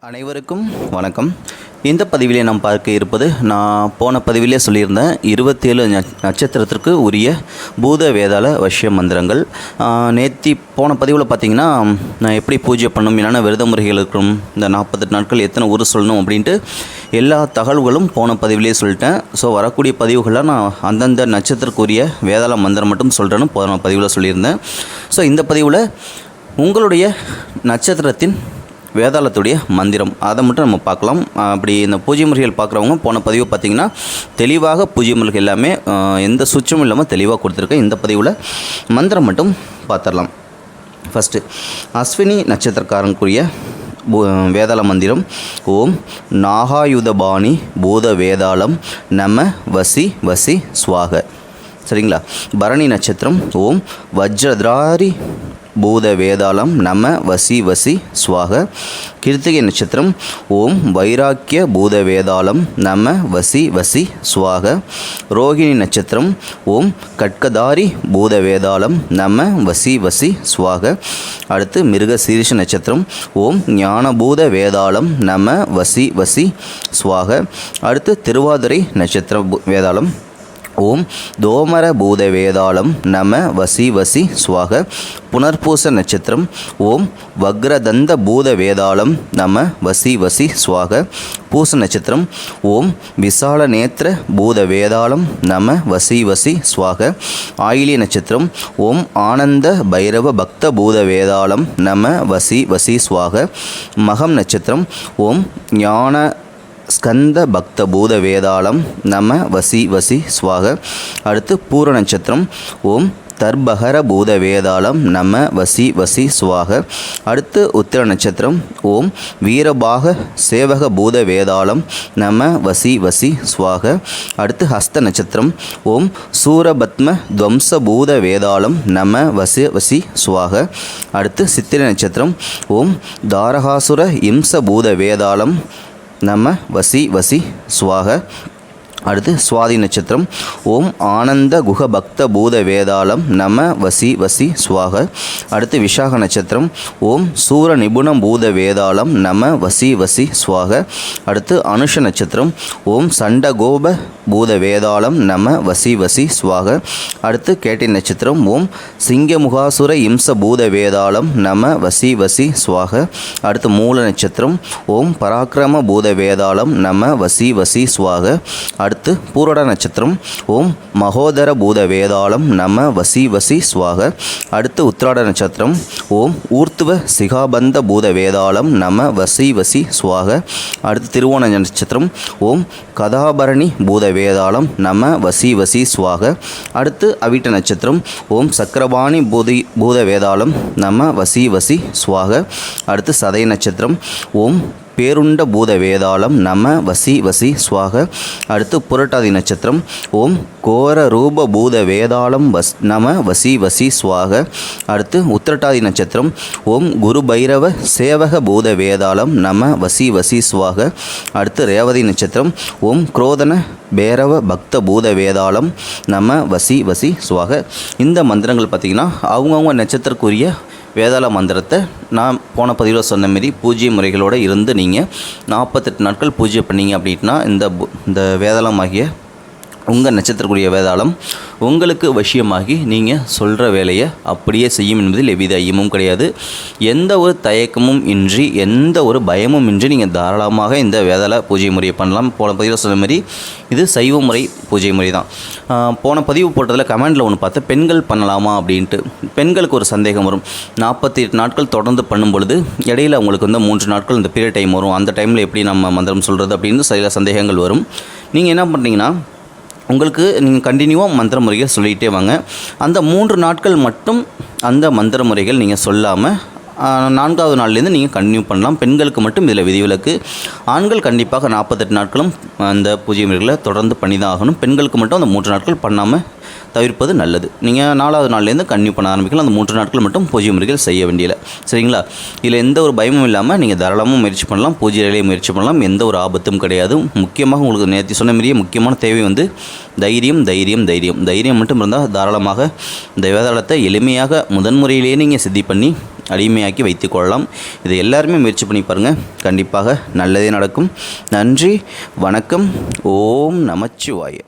அனைவருக்கும் வணக்கம். இந்த பதிவிலே நாம் பார்க்க இருப்பது நான் போன பதிவிலே சொல்லியிருந்தேன் இருபத்தேழு நட்சத்திரத்திற்கு உரிய பூத வேதாள வசிய மந்திரங்கள். நேற்று போன பதிவில் பார்த்தீங்கன்னா நான் எப்படி பூஜை பண்ணணும் என்னென்ன விரத முறைகள் இருக்கணும் இந்த நாற்பத்தெட்டு நாட்கள் எத்தனை ஊர் சொல்லணும் அப்படின்ட்டு எல்லா தகவல்களும் போன பதிவிலே சொல்லிட்டேன். ஸோ வரக்கூடிய பதிவுகளில் நான் அந்தந்த நட்சத்திரக்குரிய வேதாள மந்திரம் மட்டும் சொல்கிறேன்னு போன பதிவில் சொல்லியிருந்தேன். ஸோ இந்த பதிவில் உங்களுடைய நட்சத்திரத்தின் வேதாளத்துடைய மந்திரம் அதை மட்டும் நம்ம பார்க்கலாம். அப்படி இந்த பூஜை முறைகள் பார்க்குறவங்க போன பதிவு பார்த்தீங்கன்னா தெளிவாக பூஜை முறைகள் எல்லாமே எந்த சுச்சமும் இல்லாமல் தெளிவாக கொடுத்துருக்கேன். இந்த பதிவில் மந்திரம் மட்டும் பார்த்துடலாம். ஃபஸ்ட்டு அஸ்வினி நட்சத்திரக்காரனுக்குரிய வேதாள மந்திரம். ஓம் நாகாயுதபாணி பூத வேதாளம் நம வசி வசி சுவாக. சரிங்களா? பரணி நட்சத்திரம். ஓம் வஜ்ரதாரி பூத வேதாளம் நம வசி வசி சுவாக. கிருத்திகை நட்சத்திரம் ஓம் வைராக்கிய பூத வேதாளம் நம வசி வசி சுவாக. ரோகிணி நட்சத்திரம் ஓம் கட்கதாரி பூத வேதாளம் நம வசி வசி சுவாக. அடுத்து மிருக சீரிஷ நட்சத்திரம் ஓம் ஞானபூத வேதாளம் நம வசி வசி சுவாக. அடுத்து திருவாதிரை நட்சத்திர வேதாளம் ஓம் தோமர பூத வேதாளம் நம வசி வசி சுவாக புனர்பூச நட்சத்திரம். ஓம் வக்ரதந்த பூத வேதாளம் நம வசி வசி சுவாக பூச நட்சத்திரம். ஓம் விசால நேத்திர பூத வேதாளம் நம வசி வசி சுவாக ஆயிலிய நட்சத்திரம். ஓம் ஆனந்த பைரவ பக்த பூத வேதாளம் நம வசி வசி சுவாக மகம் நட்சத்திரம். ஓம் ஞான ஸ்கந்த பக்த பூத வேதாளம் நம வசி வசி ஸ்வாக அடுத்து பூர நட்சத்திரம். ஓம் தர்பகர பூத வேதாளம் நம வசி வசி சுவாக. அடுத்து உத்திர நட்சத்திரம். ஓம் வீரபாக சேவக பூத வேதாளம் நம வசி வசி சுவாக. அடுத்து ஹஸ்த நட்சத்திரம். ஓம் சூரபத்ம துவம்ச பூத வேதாளம் நம வசி வசி சுவாக. அடுத்து சித்திரை நட்சத்திரம். ஓம் தாரகாசுர இம்ச பூத வேதாளம் நம்ம வசி வசி சுவாக அடுத்து சுவாதி நட்சத்திரம். ஓம் ஆனந்த குக பக்த பூத வேதாளம் நம வசி வசி சுவாக. அடுத்து விஷாக நட்சத்திரம். ஓம் சூர நிபுணம் பூத வேதாளம் நம வசி வசி சுவாக. அடுத்து அனுஷ நட்சத்திரம். ஓம் சண்டகோப பூத வேதாளம் நம வசி வசி சுவாக. அடுத்து கேட்டி நட்சத்திரம். ஓம் சிங்கமுகாசுர இம்ச பூத வேதாளம் நம வசி வசி சுவாக. அடுத்து மூல நட்சத்திரம். ஓம் பராக்கிரம பூத வேதாளம் நம வசி வசி ஸ்வாக அடுத்து பூரட நட்சத்திரம். ஓம் மகோதர பூத வேதாளம் நம வசி வசி சுவாக. அடுத்து உத்திராட நட்சத்திரம். ஓம் ஊர்த்துவ சிகாபந்த பூத வேதாளம் நம வசி வசி சுவாக. அடுத்து திருவோண நட்சத்திரம். ஓம் கதாபரணி பூத வேதாளம் நம வசி வசி சுவாக. அடுத்து அவிட்ட நட்சத்திரம். ஓம் சக்கரபாணி பூதி பூத வேதாளம் நம வசி வசி சுவாக. அடுத்து சதய நட்சத்திரம். ஓம் பேருண்ட பூத வேதாளம் நம வசி வசி சுவாக. அடுத்து புரட்டாதி நட்சத்திரம். ஓம் கோர ரூப பூத வேதாளம் வஸ் நம வசி வசி சுவாக. அடுத்து உத்திரட்டாதி நட்சத்திரம். ஓம் குரு பைரவ சேவக பூத வேதாளம் நம வசி வசி சுவாக. அடுத்து ரேவதி நட்சத்திரம். ஓம் குரோதன பேரவ பக்த பூத வேதாளம் நம வசி வசி சுவாக. இந்த மந்திரங்கள் பார்த்திங்கன்னா அவங்கவுங்க நட்சத்திரக்குரிய வேதாள மந்திரத்தை நான் போன பதிவில் சொன்ன மாரி பூஜ்ய முறைகளோடு இருந்து நீங்கள் நாற்பத்தெட்டு நாட்கள் பூஜை பண்ணீங்க அப்படின்னா இந்த இந்த வேதாளமாகிய உங்கள் நட்சத்திரக்குரிய வேதாளம் உங்களுக்கு வசியமாகி நீங்கள் சொல்கிற வேலையை அப்படியே செய்யும் என்பதில் எவ்வித ஐயமும் கிடையாது. எந்த ஒரு தயக்கமும் இன்றி எந்த ஒரு பயமும் இன்றி நீங்கள் தாராளமாக இந்த வேதாள பூஜை முறையை பண்ணலாம். போன பதிவில் சொன்ன மாதிரி இது சைவ முறை பூஜை முறை தான். போன பதிவு போட்டதில் கமெண்டில் ஒன்று பார்த்தா பெண்கள் பண்ணலாமா அப்படின்ட்டு. பெண்களுக்கு ஒரு சந்தேகம் வரும். நாற்பத்தி எட்டு நாட்கள் தொடர்ந்து பண்ணும் பொழுது இடையில அவங்களுக்கு வந்து மூன்று நாட்கள் இந்த பீரியட் டைம் வரும். அந்த டைமில் எப்படி நம்ம மந்திரம் சொல்கிறது அப்படின்னு சில சந்தேகங்கள் வரும். நீங்கள் என்ன பண்ணுறீங்கன்னா உங்களுக்கு நீங்கள் கண்டினியூவாக மந்திர முறைகள் சொல்லிகிட்டே வாங்க. அந்த மூன்று நாட்கள் மட்டும் அந்த மந்திர முறைகள் நீங்கள் சொல்லாமல் நான்காவது நாள்லேருந்து நீங்கள் கண்டினியூ பண்ணலாம். பெண்களுக்கு மட்டும் இதில் விதிவிலக்கு. ஆண்கள் கண்டிப்பாக நாற்பத்தெட்டு நாட்களும் அந்த பூஜை முறைகளை தொடர்ந்து பண்ணி தான் ஆகணும் பெண்களுக்கு மட்டும் அந்த மூன்று நாட்கள் பண்ணாமல் தவிர்ப்பது நல்லது. நீங்கள் நாலாவது நாள்லேருந்து கன்டினியூ பண்ண ஆரம்பிக்கலாம். அந்த மூன்று நாட்கள் மட்டும் பூஜை முறைகள் செய்ய வேண்டியல சரிங்களா? இதில் எந்த ஒரு பயமும் இல்லாமல் நீங்கள் தாராளமாக முயற்சி பண்ணலாம். பூஜை வேலையை முயற்சி பண்ணலாம். எந்த ஒரு ஆபத்தும் கிடையாது. முக்கியமாக உங்களுக்கு நேற்று சொன்ன மாதிரியே முக்கியமான தேவை வந்து தைரியம் தைரியம் தைரியம். தைரியம் மட்டும் இருந்தால் தாராளமாக இந்த வேதாளத்தை எளிமையாக முதன்முறையிலேயே நீங்கள் சித்தி பண்ணி அடிமையாக்கி வைத்துக்கொள்ளலாம் இதை எல்லாருமே முயற்சி பண்ணி பாருங்கள் கண்டிப்பாக நல்லதே நடக்கும். நன்றி. வணக்கம். ஓம் நமச்சிவாய.